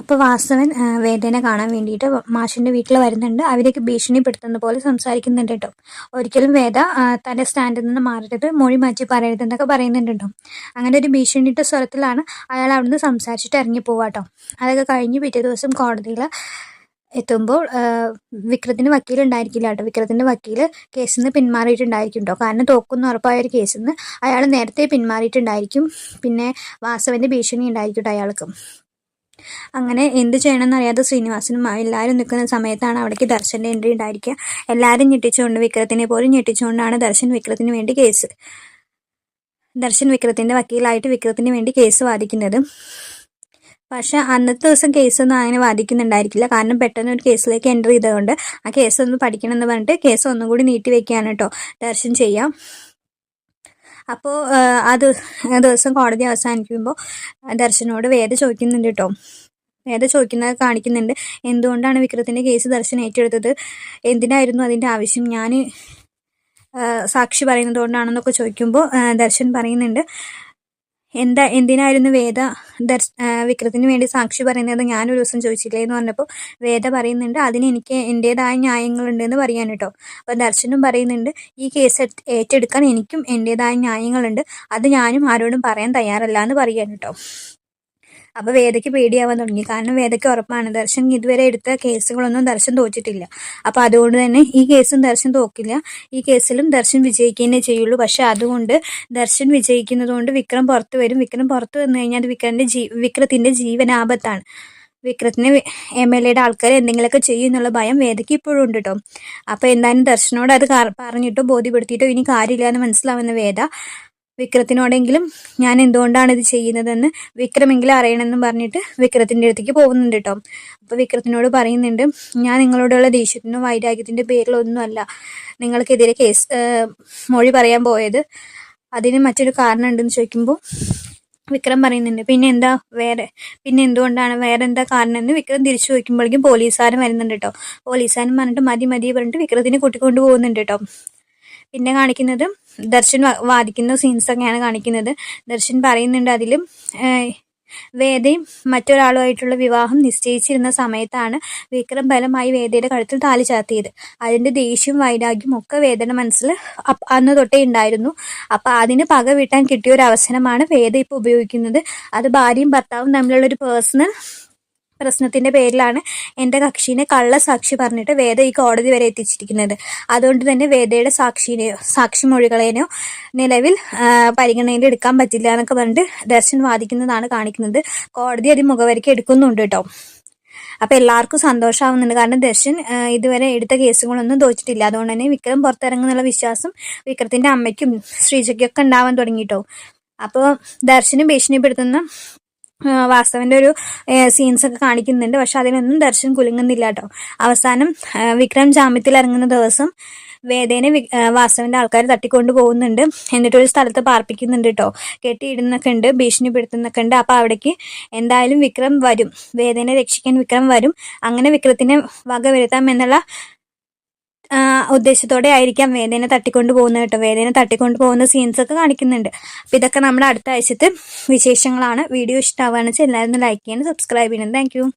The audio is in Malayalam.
അപ്പോൾ വാസവൻ വേദനെ കാണാൻ വേണ്ടിയിട്ട് മാഷിന്റെ വീട്ടിൽ വരുന്നുണ്ട്. അവരേക്ക് ഭീഷണിപ്പെടുത്തുന്ന പോലെ സംസാരിക്കുന്നുണ്ട് കേട്ടോ. ഒരിക്കലും വേദ തന്റെ സ്റ്റാൻഡിൽ നിന്ന് മാറരുത് മൊഴി മാറ്റി പറയരുത് എന്നൊക്കെ പറയുന്നുണ്ട് കേട്ടോ. അങ്ങനെ ഒരു ഭീഷണിയുടെ സ്വരത്തിലാണ് അയാൾ അവിടുന്ന് സംസാരിച്ചിട്ട് ഇറങ്ങി പോവാട്ടോ അതൊക്കെ കഴിഞ്ഞ് പിറ്റേ ദിവസം കോടതിയിൽ എത്തുമ്പോൾ വിക്രത്തിന്റെ വിക്രത്തിന് വക്കീലുണ്ടായിരിക്കില്ല കേട്ടോ. വിക്രത്തിന്റെ വക്കീൽ കേസിൽ നിന്ന് പിന്മാറിയിട്ടുണ്ടായിരിക്കും കേട്ടോ. കാരണം തോക്കുന്ന ഉറപ്പായ ഒരു കേസിൽ നിന്ന് അയാൾ നേരത്തെ പിന്മാറിയിട്ടുണ്ടായിരിക്കും. പിന്നെ വാസവന്റെ ഭീഷണി ഉണ്ടായിരിക്കും കേട്ടോ അയാൾക്ക്. അങ്ങനെ എന്ത് ചെയ്യണമെന്ന് അറിയാതെ ശ്രീനിവാസനും എല്ലാവരും നിൽക്കുന്ന സമയത്താണ് അവിടേക്ക് ദർശന്റെ എൻട്രി ഉണ്ടായിരിക്കുക. എല്ലാവരും ഞെട്ടിച്ചുകൊണ്ട് വിക്രത്തിനെ പോലും ഞെട്ടിച്ചുകൊണ്ടാണ് ദർശൻ വിക്രത്തിന് വേണ്ടി കേസ് ദർശൻ വിക്രത്തിന്റെ വക്കീലായിട്ട് വിക്രത്തിന് വേണ്ടി കേസ് വാദിക്കുന്നത്. പക്ഷെ അന്നത്തെ ദിവസം കേസൊന്നും അങ്ങനെ വാദിക്കുന്നുണ്ടായിരിക്കില്ല. കാരണം പെട്ടെന്ന് ഒരു കേസിലേക്ക് എന്റർ ചെയ്തതുകൊണ്ട് ആ കേസ് ഒന്ന് പഠിക്കണം എന്ന് പറഞ്ഞിട്ട് കേസ് ഒന്നും കൂടി നീട്ടി വെക്കുകയാണ് കേട്ടോ ദർശൻ ചെയ്യാം. അപ്പോൾ ആ ദിവ- ആ ദിവസം കോടതി അവസാനിക്കുമ്പോൾ ദർശനോട് വേദ ചോദിക്കുന്നുണ്ട് കേട്ടോ വേദ ചോദിക്കുന്നത് കാണിക്കുന്നുണ്ട്. എന്തുകൊണ്ടാണ് വിക്രത്തിന്റെ കേസ് ദർശൻ ഏറ്റെടുത്തത്? എന്തിനായിരുന്നു അതിന്റെ ആവശ്യം? ഞാൻ സാക്ഷി പറയുന്നത് കൊണ്ടാണെന്നൊക്കെ ചോദിക്കുമ്പോൾ ദർശൻ പറയുന്നുണ്ട്. എന്താ എന്തിനായിരുന്നു വേദ ദർശ വിക്രത്തിന് വേണ്ടി സാക്ഷി പറയുന്നത്? ഞാനൊരു ദിവസം ചോദിച്ചില്ലേ എന്ന് പറഞ്ഞപ്പോൾ വേദ പറയുന്നുണ്ട് അതിന് എനിക്ക് എന്റേതായ ന്യായങ്ങളുണ്ട് എന്ന് പറയാൻ കേട്ടോ അപ്പോൾ ദർശനും പറയുന്നുണ്ട് ഈ കേസ് ഏറ്റെടുക്കാൻ എനിക്കും എന്റേതായ ന്യായങ്ങളുണ്ട്. അത് ഞാനും ആരോടും പറയാൻ തയ്യാറല്ല എന്ന് പറയാൻ കേട്ടോ അപ്പോൾ വേദയ്ക്ക് പേടിയാവാൻ തുടങ്ങി. കാരണം വേദയ്ക്ക് ഉറപ്പാണ്. ദർശൻ ഇതുവരെ എടുത്ത കേസുകളൊന്നും ദർശൻ തോറ്റിട്ടില്ല. അപ്പോൾ അതുകൊണ്ട് തന്നെ ഈ കേസും ദർശൻ തോക്കില്ല. ഈ കേസിലും ദർശൻ വിജയിക്കുന്നേ ചെയ്യുള്ളൂ. പക്ഷെ അതുകൊണ്ട് ദർശൻ വിജയിക്കുന്നതുകൊണ്ട് വിക്രം പുറത്തു വരും. വിക്രം പുറത്തു വന്നു കഴിഞ്ഞാൽ അത് വിക്രമിന്റെ ജീ ജീവനാപത്താണ് വിക്രത്തിന് എം എൽ എയുടെ ആൾക്കാർ എന്തെങ്കിലുമൊക്കെ ചെയ്യും എന്നുള്ള ഭയം വേദയ്ക്ക് ഇപ്പോഴും ഉണ്ട് കേട്ടോ അപ്പോൾ എന്തായാലും ദർശനോട് അത് പറഞ്ഞിട്ടോ ബോധ്യപ്പെടുത്തിയിട്ടോ ഇനി കാര്യമില്ല എന്ന് മനസ്സിലാവുന്ന വേദ വിക്രത്തിനോടെങ്കിലും ഞാൻ എന്തുകൊണ്ടാണ് ഇത് ചെയ്യുന്നതെന്ന് വിക്രമെങ്കിലും അറിയണമെന്ന് പറഞ്ഞിട്ട് വിക്രത്തിന്റെ അടുത്തേക്ക് പോകുന്നുണ്ട് കേട്ടോ. അപ്പോൾ വിക്രത്തിനോട് പറയുന്നുണ്ട് ഞാൻ നിങ്ങളോടുള്ള ദേഷ്യത്തിനോ വൈരാഗ്യത്തിന്റെ പേരിലൊന്നുമല്ല നിങ്ങൾക്കെതിരെ കേസ് മൊഴി പറയാൻ പോയത്. അതിന് മറ്റൊരു കാരണം ഉണ്ടെന്ന് ചോദിക്കുമ്പോൾ വിക്രം പറയുന്നുണ്ട് പിന്നെ എന്താ വേറെ പിന്നെ എന്തുകൊണ്ടാണ് വേറെ എന്താ കാരണം എന്ന് വിക്രം തിരിച്ചു ചോദിക്കുമ്പോഴേക്കും പോലീസുകാരൻ വരുന്നുണ്ട് കേട്ടോ. പോലീസുകാരൻ പറഞ്ഞിട്ട് മതി മതി പറഞ്ഞിട്ട് വിക്രത്തിനെ കൂട്ടിക്കൊണ്ട് പോകുന്നുണ്ട് കേട്ടോ. പിന്നെ കാണിക്കുന്നത് ദർശൻ വാദിക്കുന്ന സീൻസ് ഒക്കെയാണ് കാണിക്കുന്നത്. ദർശൻ പറയുന്നുണ്ട് അതിലും വേദയും മറ്റൊരാളുമായിട്ടുള്ള വിവാഹം നിശ്ചയിച്ചിരുന്ന സമയത്താണ് വിക്രം ബലമായി വേദയുടെ കഴുത്തിൽ താലി ചാർത്തിയത്. അതിന്റെ ദേഷ്യവും വൈരാഗ്യവും ഒക്കെ വേദയുടെ മനസ്സിൽ അന്ന് തൊട്ടേ ഉണ്ടായിരുന്നു. അപ്പം അതിന് പക വീട്ടാൻ കിട്ടിയ ഒരു അവസരമാണ് വേദ ഇപ്പോൾ ഉപയോഗിക്കുന്നത്. അത് ഭാര്യയും ഭർത്താവും തമ്മിലുള്ള ഒരു പേഴ്സണൽ പ്രശ്നത്തിന്റെ പേരിലാണ് എന്റെ കക്ഷിനെ കള്ള സാക്ഷി പറഞ്ഞിട്ട് വേദ ഈ കോടതി വരെ എത്തിച്ചിരിക്കുന്നത്. അതുകൊണ്ട് തന്നെ വേദയുടെ സാക്ഷിനെയോ സാക്ഷിമൊഴികളെയോ നിലവിൽ പരിഗണനയിൽ എടുക്കാൻ പറ്റില്ല എന്നൊക്കെ പറഞ്ഞിട്ട് ദർശൻ വാദിക്കുന്നതാണ് കാണിക്കുന്നത്. കോടതി അത് മുഖവരിക്ക് എടുക്കുന്നുണ്ട് കേട്ടോ. അപ്പൊ എല്ലാവർക്കും സന്തോഷമാവുന്നുണ്ട്. കാരണം ദർശൻ ഇതുവരെ എടുത്ത കേസുകളൊന്നും തോച്ചിട്ടില്ല അതുകൊണ്ട് തന്നെ വിക്രം പുറത്തിറങ്ങുന്നുള്ള വിശ്വാസം വിക്രത്തിന്റെ അമ്മയ്ക്കും ശ്രീജയ്ക്കൊക്കെ ഉണ്ടാവാൻ തുടങ്ങിട്ടോ. അപ്പോൾ ദർശനും ഭീഷണിപ്പെടുത്തുന്ന വാസ്തവന്റെ ഒരു സീൻസ് ഒക്കെ കാണിക്കുന്നുണ്ട്. പക്ഷെ അതിനൊന്നും ദർശൻ കുലുങ്ങുന്നില്ല കേട്ടോ. അവസാനം വിക്രം ജാമ്യത്തിൽ ഇറങ്ങുന്ന ദിവസം വേദേനെ വാസവന്റെ ആൾക്കാർ തട്ടിക്കൊണ്ട് പോകുന്നുണ്ട്. എന്നിട്ട് ഒരു സ്ഥലത്ത് പാർപ്പിക്കുന്നുണ്ട് കേട്ടോ. കെട്ടിയിടുന്നൊക്കെ ഉണ്ട് ഭീഷണിപ്പെടുത്തുന്നൊക്കെ ഉണ്ട്. അപ്പൊ അവിടേക്ക് എന്തായാലും വിക്രം വരും. വേദനെ രക്ഷിക്കാൻ വിക്രം വരും. അങ്ങനെ വിക്രത്തിനെ വക വരുത്താം എന്നുള്ള ഉദ്ദേശത്തോടെ ആയിരിക്കാം വേദന തട്ടിക്കൊണ്ട് പോകുന്നത് കേട്ടോ. വേദേനെ തട്ടിക്കൊണ്ട് പോകുന്ന സീൻസ് ഒക്കെ കാണിക്കുന്നുണ്ട്. അപ്പോൾ ഇതൊക്കെ നമ്മുടെ അടുത്ത ആഴ്ചത്തെ വിശേഷങ്ങളാണ്. വീഡിയോ ഇഷ്ടമാവുകയാണെന്ന് വെച്ചാൽ എല്ലാവരും ലൈക്ക് ചെയ്യണം സബ്സ്ക്രൈബ് ചെയ്യണം. താങ്ക്